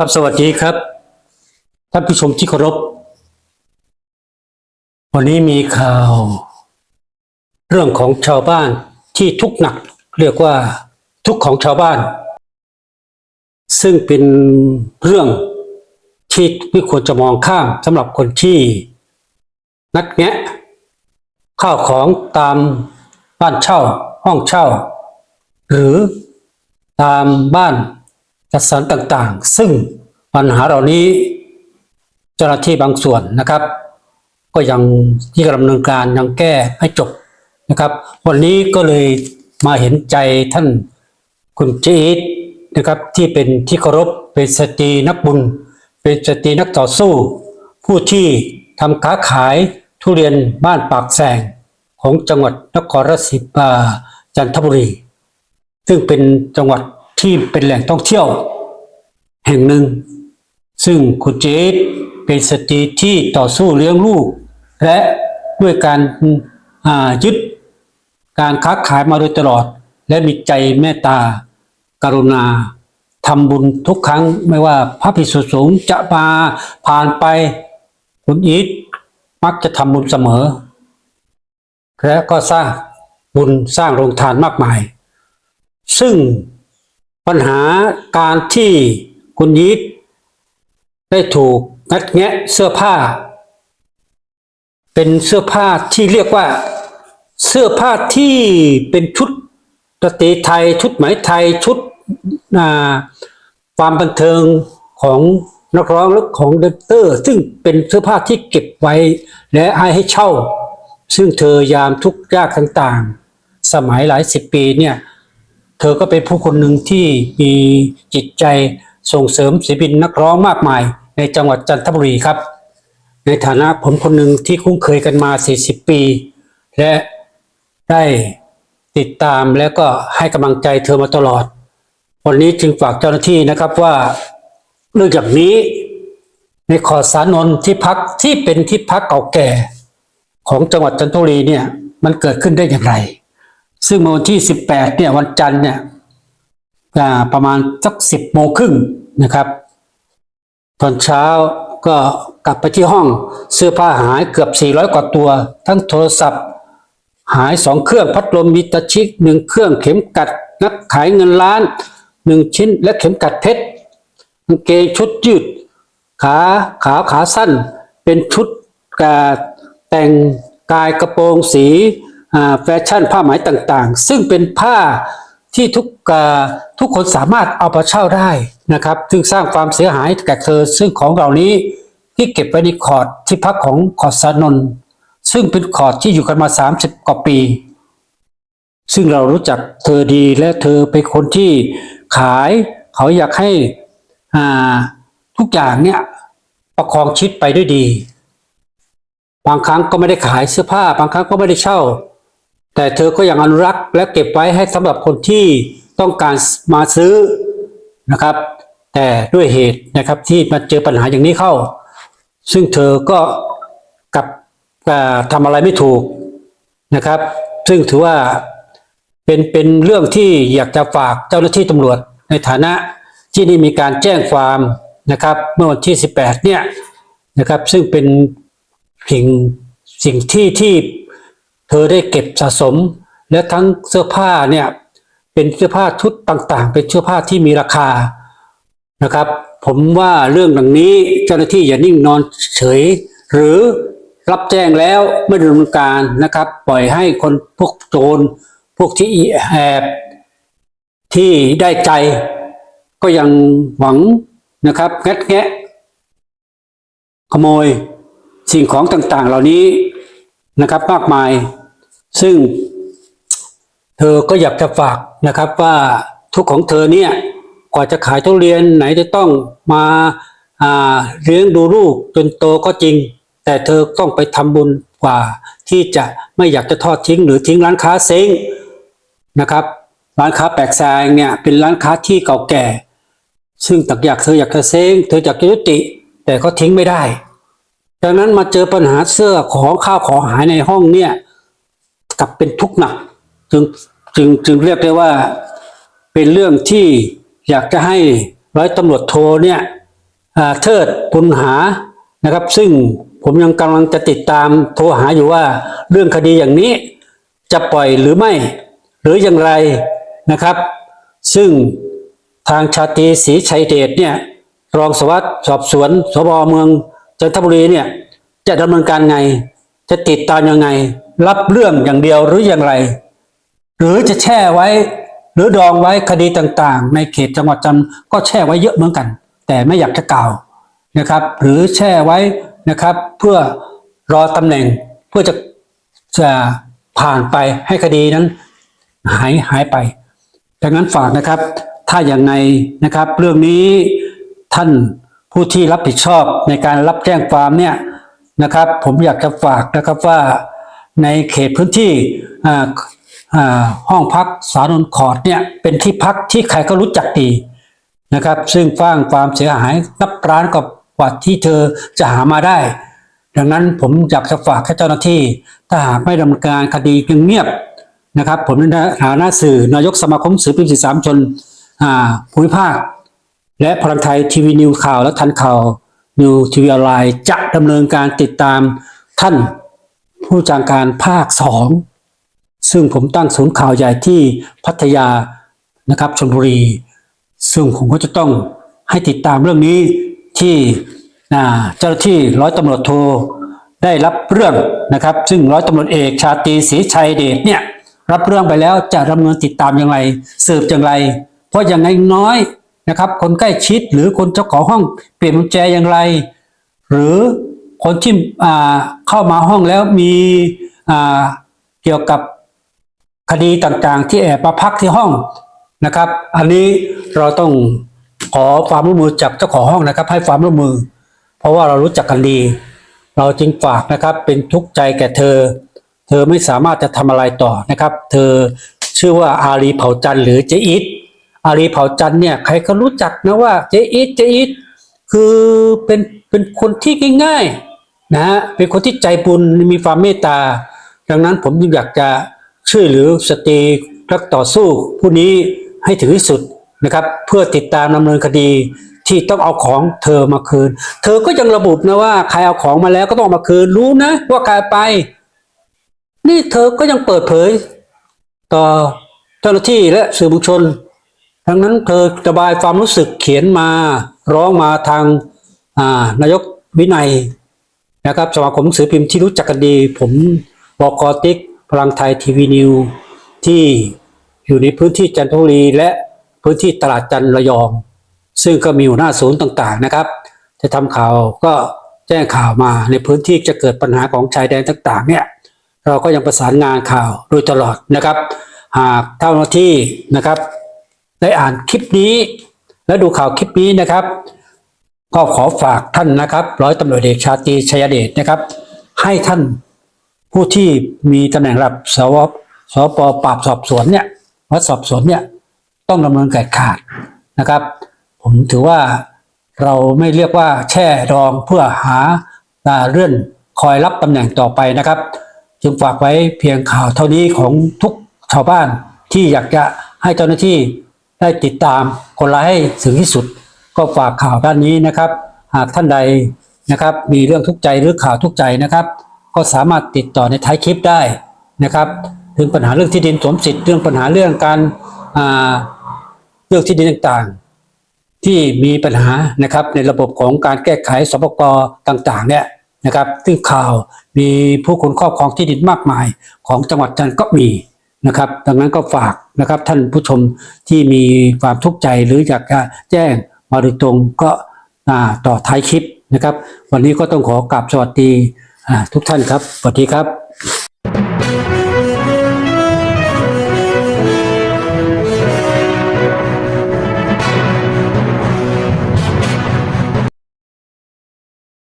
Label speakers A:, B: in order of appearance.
A: ครับสวัสดีครับ ท่านผู้ชมที่เคารพ วันนี้มีข่าว เรื่องของชาวบ้านที่ทุกข์หนัก เรียกว่าทุกข์ของชาวบ้าน ซึ่งเป็นเรื่องที่ไม่ควรจะมองข้ามสำหรับคนที่ นัดแงะข้าวของตามบ้านเช่า ห้องเช่า หรือตามบ้าน จัดสรรต่างๆ ซึ่งปัญหาเหล่านี้เจ้าหน้าที่บางส่วนนะครับ ก็ยังที่กำลังดำเนินการยังแก้ให้จบนะครับ วันนี้ก็เลยมาเห็นใจท่านคุณเจอีทนะครับที่เป็นที่เคารพเป็นสตรีนักบุญ เป็นสตรีนักต่อสู้ ผู้ที่ทำค้าขายทุเรียนบ้านปากแสงของจังหวัดนครราชสีมาจันทบุรี ซึ่งเป็นจังหวัด ที่เป็นแหล่งท่องเที่ยว แห่งหนึ่ง ซึ่งคุณเจษเป็นสตรีที่ต่อสู้เลี้ยงลูก และด้วยการายึดการค้าขายมาโดยตลอด และมีใจเมตตากรุณาทำบุญทุกครั้งไม่ว่าพระภิกษุสงฆ์จะมาผ่านไปคุณอีทมักจะทำบุญเสมอ และก็สร้างบุญสร้างโรงทานมากมาย ซึ่ง ปัญหาการที่คุณยีทได้ถูกงัดแงะเสื้อผ้า เป็นเสื้อผ้าที่เรียกว่า เสื้อผ้าที่เป็นชุดดนตรีไทย ชุดไหมไทยชุดความบันเทิงของนักร้องและของแดนเตอร์ ซึ่งเป็นเสื้อผ้าที่เก็บไว้ และให้ให้เช่า ซึ่งเธอยามทุกข์ยากต่างๆ สมัยหลายสิบปีเนี่ย เธอก็เป็นผู้คนหนึ่งที่มีจิตใจส่งเสริมศิลปินนักร้องมากมาย ในจังหวัดจันทบุรีครับ ในฐานะผมคนหนึ่งที่คุ้นเคยกันมา 40 ปี และได้ติดตามแล้วก็ให้กำลังใจเธอมาตลอด วันนี้จึงฝากเจ้าหน้าที่นะครับว่าเรื่องอย่างนี้ ในขอสานนท์ที่พักที่เป็นที่พักเก่าแก่ ของจังหวัดจันทบุรีเนี่ยมันเกิดขึ้นได้อย่างไร ซึ่งเมื่อวันที่ 18 เนี่ยวันจันทร์เนี่ยประมาณสัก 10โมงครึ่งนะครับ ตอนเช้าก็กลับไปที่ห้องเสื้อผ้าหายเกือบ 400 กว่าตัว ทั้งโทรศัพท์ หายสองเครื่องพัดลมมิตาชิกหนึ่งเครื่องเข็มกัด นักขายเงินล้านหนึ่งชิ้นและเข็มกัดเพชรกางเกงชุดยืด ขาขาวขาสั้น เป็นชุดกาแต่งกายกระโปรงสี แฟชั่นผ้าไหมต่างๆ ซึ่งเป็นผ้าที่ทุกทุกคนสามารถเอาไปเช่าได้นะครับ ซึ่งสร้างความเสียหายแก่เธอ ซึ่งของเหล่านี้ที่เก็บไว้ในคอร์ดที่พักของคอร์ดสานนซึ่งเป็นคอร์ดที่อยู่กันมา 30 กว่าปี ซึ่งเรารู้จักเธอดีและเธอเป็นคนที่ขายเขาอยากให้ทุกอย่างเนี่ยประคองชีวิตไปด้วยดี บางครั้งก็ไม่ได้ขายเสื้อผ้า บางครั้งก็ไม่ได้เช่า แต่เธอก็ยังอนุรักษ์และเก็บไว้ให้สำหรับคนที่ต้องการมาซื้อนะครับ แต่ด้วยเหตุนะครับที่มาเจอปัญหาอย่างนี้เข้า ซึ่งเธอก็กับอ่าทำอะไรไม่ถูกนะครับ ซึ่งถือว่าเป็นเป็นเรื่องที่อยากจะฝากเจ้าหน้าที่ตำรวจในฐานะที่ได้มีการแจ้งความนะครับเมื่อวันที่ 18 เนี่ยนะครับ ซึ่งเป็นสิ่งสิ่งที่ที่ เธอได้เก็บสะสม และทั้งเสื้อผ้าเนี่ยเป็นเสื้อผ้าชุดต่างๆ เป็นเสื้อผ้าที่มีราคานะครับ ผมว่าเรื่องดังนี้เจ้าหน้าที่อย่านิ่งนอนเฉย หรือรับแจ้งแล้วไม่ดำเนินการนะครับ ปล่อยให้คนพวกโจรพวกที่แอบที่ได้ใจ ก็ยังหวังนะครับงัดแงะขโมยสิ่งของต่างๆ เหล่านี้ นะครับมากมาย ซึ่งเธอก็อยากจะฝากนะครับว่าทุกของเธอเนี่ยกว่าจะขายทุเรียนไหนจะต้องมาาเลี้ยงดูลูกจนโตก็จริง แต่เธอต้องไปทำบุญกว่า ที่จะไม่อยากจะทอดทิ้ง หรือทิ้งร้านค้าเซ้งนะครับ ร้านค้าแปลกแซงเนี่ยเป็นร้านค้าที่เก่าแก่ ซึ่งตักอยากเธออยากจะเซ้งเธออยากจะยุติ แต่ก็ทิ้งไม่ได้ ดังนั้นมาเจอปัญหาเสื้อของข้าวของหายในห้องเนี่ย กลับเป็นทุกข์หนัก จึงจึงจึงเรียกได้ว่าเป็นเรื่องที่อยากจะให้ร้อยตำรวจโทเนี่ยเทิดปุณหานะครับ ซึ่งผมยังกำลังจะติดตามโทรหาอยู่ว่าเรื่องคดีอย่างนี้จะปล่อยหรือไม่ หรืออย่างไรนะครับ ซึ่งทางชาตรีศรีชัยเดชเนี่ยรองสวัสดิ์สอบสวนสบเมือง จันทบุรีเนี่ยจะดำเนินการไง จะติดตามยังไง รับเรื่องอย่างเดียวหรืออย่างไร หรือจะแช่ไว้ หรือดองไว้คดีต่างๆ ในเขตจังหวัดจันทร์ก็แช่ไว้เยอะเหมือนกัน แต่ไม่อยากจะกล่าวนะครับ หรือแช่ไว้นะครับ เพื่อรอตำแหน่งเพื่อจะจะผ่านไปให้คดีนั้น หายหายไป ดังนั้นฝากนะครับ ถ้าอย่างไงนะครับ เรื่องนี้ท่าน ผู้ที่รับผิดชอบในการรับแจ้งความเนี่ยนะครับ ผมอยากจะฝากนะครับว่าในเขตพื้นที่อ่าอ่าห้องพักสารนคอร์ดเนี่ยเป็นที่พักที่ใครก็รู้จักดีนะครับ ซึ่งฟ้างความเสียหายนับร้านกว่าที่เธอจะหามาได้ ดังนั้นผมอยากจะฝากให้เจ้าหน้าที่ ถ้าหากไม่ดำเนินการคดียังเงียบนะครับ ผมในฐานะสื่อนายกสมาคมสื่อพิมพ์สื่อสามชนอ่าภูมิภาค และพลังไทยทีวีนิวข่าวและทันข่าวนิวทีวีออนไลน์จะดำเนินการติดตามท่านผู้จัดการภาคสองซึ่งผมตั้งศูนย์ข่าวใหญ่ที่พัทยานะครับชลบุรี ซึ่งผมก็จะต้องให้ติดตามเรื่องนี้ที่เจ้าหน้าที่ร้อยตำรวจโทได้รับเรื่องนะครับ ซึ่งร้อยตำรวจเอกชาตรีศรีชัยเดชเนี่ยรับเรื่องไปแล้วจะดำเนินติดตามอย่างไรสืบอย่างไร เพราะอย่างน้อย นะครับ คนใกล้ชิดหรือคนเจ้าของห้องเปลี่ยนกุญแจอย่างไร หรือคนที่อ่าเข้ามาห้องแล้วมีเกี่ยวกับคดีต่างๆ ที่แอบมาพักที่ห้องนะครับ อันนี้เราต้องขอความร่วมมือจากเจ้าของห้องนะครับ ให้ความร่วมมือ เพราะว่าเรารู้จักกันดี เราจึงฝากนะครับเป็นทุกข์ใจแก่เธอ เธอไม่สามารถจะทำอะไรต่อนะครับ เธอชื่อว่าอารีเผาจันหรือเจอิท อารีเผาจันเนี่ยใครก็รู้จักนะว่าเจอิทเจอิทคือเป็นเป็นคนที่ง่ายๆนะฮะเป็นคนที่ใจบุญมีความเมตตา ดังนั้นผมจึงอยากจะช่วยเหลือสตรีรักต่อสู้ผู้นี้ให้ถึงที่สุดนะครับ เพื่อติดตามดำเนินคดีที่ต้องเอาของเธอมาคืน เธอก็ยังระบุนะว่าใครเอาของมาแล้วก็ต้องมาคืนรู้นะ ว่าใครไป นี่เธอก็ยังเปิดเผย ต่อเจ้าหน้าที่และสื่อมวลชน ดังนั้นเธอระบายความรู้สึกเขียนมาร้องมาทางานายกวินัยนะครับสมาคมหนังสือพิมพ์ที่รู้จักกันดี ผมบอกกอติ๊กพลังไทยทีวีนิวที่อยู่ในพื้นที่จันทบุรีและพื้นที่ตลาดจันทระยอง ซึ่งก็มีหัวหน้าศูนย์ต่าง ๆ นะครับ จะทำข่าวก็แจ้งข่าวมาในพื้นที่จะเกิดปัญหาของชายแดนต่าง ๆ เนี่ยเราก็ยังประสานงานข่าวโดยตลอดนะครับ หากเจ้าหน้าที่นะครับ ได้อ่านคลิปนี้ และดูข่าวคลิปนี้นะครับ ก็ขอฝากท่านนะครับ ร้อยตำรวจเอกชาตรีชัยเดชนะครับ ให้ท่านผู้ที่มีตำแหน่งรับสวสปปราบสอบสวนเนี่ยวัดสอบสวนเนี่ยต้องดำเนินการขาดนะครับ ผมถือว่าเราไม่เรียกว่าแช่ดองเพื่อหาอ่าเลื่อนคอยรับตำแหน่งต่อไปนะครับ จึงฝากไว้เพียงข่าวเท่านี้ของทุกชาวบ้านที่อยากจะให้เจ้าหน้าที่ ได้ติดตามคนร้ายให้ถึงที่สุด ก็ฝากข่าวด้านนี้นะครับ หากท่านใดนะครับ มีเรื่องทุกข์ใจหรือข่าวทุกข์ใจนะครับ ก็สามารถติดต่อในท้ายคลิปได้นะครับถึงปัญหาเรื่องที่ดินสวมสิทธิ์เรื่องปัญหาเรื่องการอ่าเรื่องที่ดินต่างๆ ที่มีปัญหานะครับ ในระบบของการแก้ไขสปกต่างๆ เนี่ยนะครับซึ่งข่าวมีผู้คนครอบครองที่ดินมากมายของจังหวัดจันทร์ก็มี นะครับ ดังนั้นก็ฝากนะครับท่านผู้ชมที่มีความทุกข์ใจหรืออยากจะแจ้งมาโดยตรงก็ต่อท้ายคลิปนะครับ วันนี้ก็ต้องขอกราบสวัสดีทุกท่านครับสวัสดีครับ